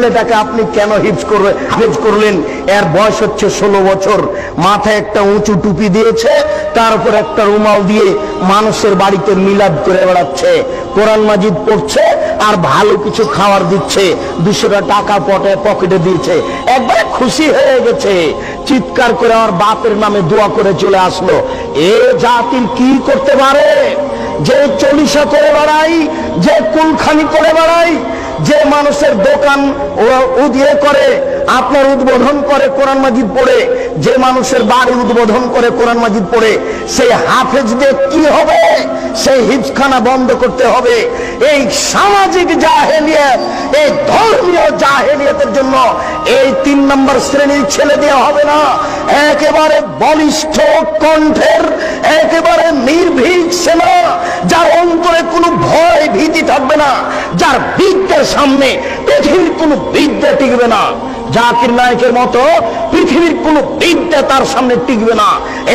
ছেলেটাকে আপনি কেন হিফজ করবে হাফেজ করলেন? এর বয়স হচ্ছে ষোলো বছর। মাথায় একটা উঁচু টুপি দিয়েছে, তার উপর একটা রুমাল দিয়ে মানুষের বাড়িতে মিলাদ করে বেড়াচ্ছে, কোরআন মাজিদ পড়ছে, আর ভালো কিছু খাবার দিচ্ছে, দুশোটা টাকা পটে পকেটে দিয়েছে। একবারে খুশি হয়ে গেছে। চিৎকার করে আমার বাপের নামে দোয়া করে চলে আসলো। এ জাতির কি করতে পারে? যে চল্লিশা করে বেড়াই, যে কুলখানি করে বেড়াই যে মানুষের দোকান ও উদিয়ে করে আপনার উদ্বোধন করে কোরআন মাজিদ পড়ে যে মানুষের বাড়ি উদ্বোধন করে কোরআন মাজিদ পড়ে, সেই হাফেজদের কি হবে? সেই হিজখানা বন্ধ করতে হবে। এই সামাজিক জাহেলিয়ত, এই ধর্মীয় জাহেলিয়তের জন্য এই তিন নম্বর শ্রেণির ছেলে দেওয়া হবে না। একেবারে বলিষ্ঠ কণ্ঠের, একেবারে নির্ভীক সেনা, যার অন্তরে কোনো ভয় ভীতি থাকবে না, যার বিদ্যের সামনে পৃথিবীর কোনো বিদ্যা টিকবে না। জাকির নায়কের মতো পৃথিবীর কোনো বিদ্যা তার সামনে টিকবে না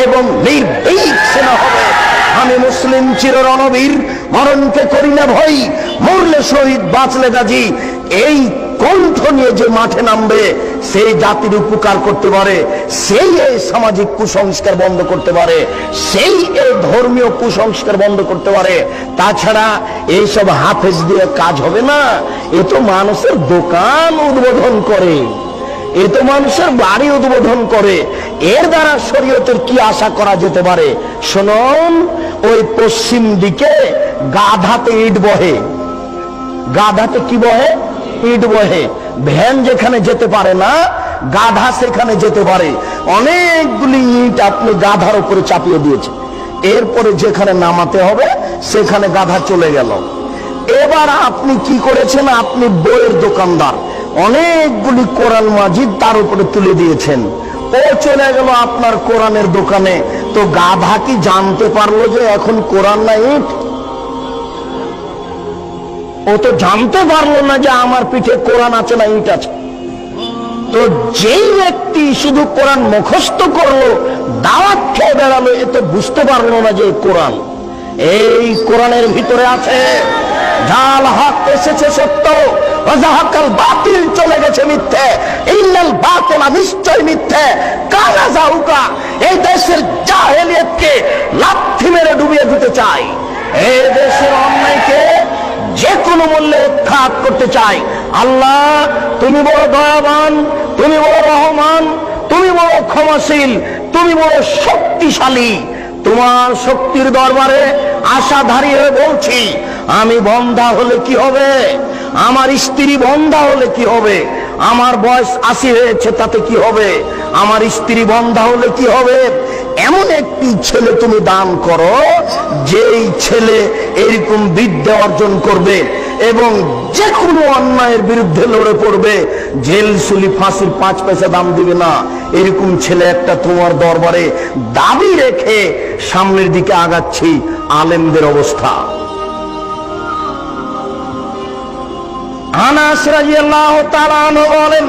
এবং নির্ভীক সেনা হবে। আমি মুসলিম চির রণবীর মরণকে করি না ভয়, মরলে শহীদ, বাঁচলে গাজী। এই কণ্ঠ নিয়ে যে মাঠে নামবে, সেই জাতির উপকার করতে পারে, সেই এই সামাজিক কুসংস্কার বন্ধ করতে পারে, সেই এই ধর্মীয় কুসংস্কার বন্ধ করতে পারে। তাছাড়া এইসব হাফেজ দিয়ে কাজ হবে না, এ তো মানুষের দোকান উদ্বোধন করে। এ তো মানুষের বাড়ি উদ্বোধন করে। এর দ্বারা শরীয়তের কি আশা করা যেতে পারে? শুনুন, ওই পশ্চিম দিকে গাধাতে ইট বহে। গাধাতে কি বহে? ইট বহে। ভ্যান যেখানে যেতে পারে না, গাধা সেখানে যেতে পারে। অনেকগুলি ইট আপনি গাধার উপরে চাপিয়ে দিয়েছে এরপরে যেখানে নামাতে হবে, সেখানে গাধা চলে গেল। এবার আপনি কি করেছেন? আপনি বইয়ের দোকানদার। অনেকগুলি কোরআন মাজিদ তার উপরে তুলে দিয়েছেন। ও চলে গেল আপনার কোরআনের দোকানে। তো গাধা কি জানতে পারল যে এখন কোরআন না ইট ও তো জানতে পারল না যে আমার পিঠে কোরআন আছে না ইট আছে। তো যেই ব্যক্তি শুধু কোরআন মুখস্থ করল, দাওয়াত খেয়ে বেড়ালো, এ তো বুঝতে পারল না যে কোরআন। এই কোরআনের ভিতরে আছে জাল হক এসেছে সত্য। ওয়াজাহাকাল বাতিল চলে গেছে মিথ্যে। বাতিলা, নিশ্চয় মিথ্যে। কালা জাউকা এই দেশের জাহেলিয়তকে লাথি মেরে ডুবিয়ে দিতে চাই। এই দেশের অন্যায়কে যে কোনো মূল্যে উৎখাত করতে চাই। আল্লাহ, তুমি বড় দয়াবান, তুমি বড় রহমান তুমি বড় ক্ষমাশীল, তুমি বড় শক্তিশালী। তোমার শক্তির দরবারে আশা দাঁড়িয়ে বলছি আমি বন্ধা হলে কি হবে? আমার স্ত্রী বন্ধা হলে কি হবে? আমার বয়স আশি হয়েছে, তাতে কি হবে? আমার স্ত্রী বন্ধা হলে কি হবে? এমন একটি ছেলে তুমি দান করো, যেই ছেলে এরকম বিদ্যা অর্জন করবে এবং যে কোনো অন্যায়ের বিরুদ্ধে লড়ে পড়বে, জেল সুলি ফাঁসির পাঁচ পয়সা দাম দিবে না। এরকম ছেলে একটা তোমার দরবারে দাবি রেখে সামনের দিকে আগাচ্ছি, আলেমদের অবস্থা। আনাস রাজিয়াল্লাহু তাআলা বলেন,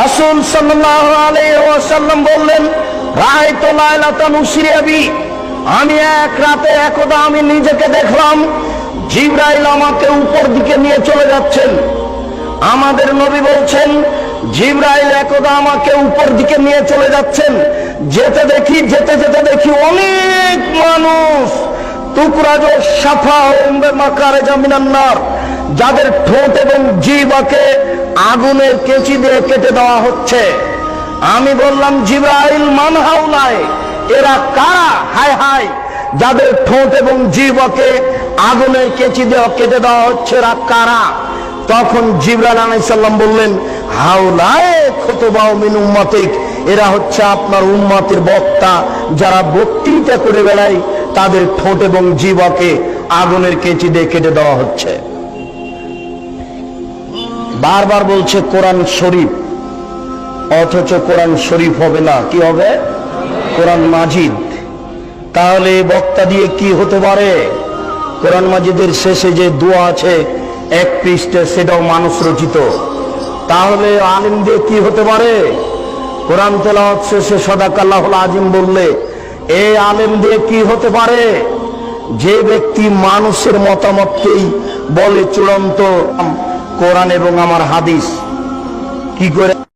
রাসূল সাল্লাল্লাহু আলাইহি ওয়াসাল্লাম বললেন, রাআইতু লাইলাতান আমি এক রাতে একদা আমি নিজেকে দেখলাম, জিব্রাইল আমাকে উপর দিকে নিয়ে চলে যাচ্ছেন। আমাদের নবী বলছেন, জিব্রাইল একদা আমাকে উপর দিকে নিয়ে চলে যাচ্ছেন। যেতে দেখি, যেতে যেতে দেখি অনেক মানুষ টুকরাজ সাফা উম্বে মাকারে জামিনান্নার। যাদের ঠোঁট এবং জিবাকে আগুনের কেঁচি দিয়ে কেটে দেওয়া হচ্ছে। আমি বললাম, জিব্রাইল মানহাউলায়, এরা কারা? হায় হায়, যাদের ঠোঁট এবং জিবাকে আগুনের কেঁচি দিয়ে কেটে দেওয়া হচ্ছে, এরা কারা? তখন জিবরাল আলাইসাল্লাম বললেন, হাউলায় খতবাও মিন উম্মাতিক, এরা হচ্ছে আপনার উম্মাতের বক্তা, যারা বক্তৃতা করে বেড়ায়, তাদের ঠোঁট এবং জীবকে আগুনের কেঁচি দিয়ে কেটে দেওয়া হচ্ছে। বারবার বলছে, কোরআন শরীফ। অথচ কোরআন শরীফ হবে না। কি হবে? কোরআন মাজিদ। তাহলে বক্তা দিয়ে কি হতে পারে? কোরআন মাজিদের শেষে যে দোয়া আছে, এক পৃষ্ঠে সেটাও মানুষ রচিত। তাহলে আলিম দিয়ে কি হতে পারে? কোরআন তেলাওয়াত শেষে সদাকাল্লাহ আজিম বললে, এ আলেম দিয়ে কি হতে পারে? যে ব্যক্তি মানুষের মতামতকেই বলে চূড়ান্ত কোরআন এবং আমার হাদিস। কি করে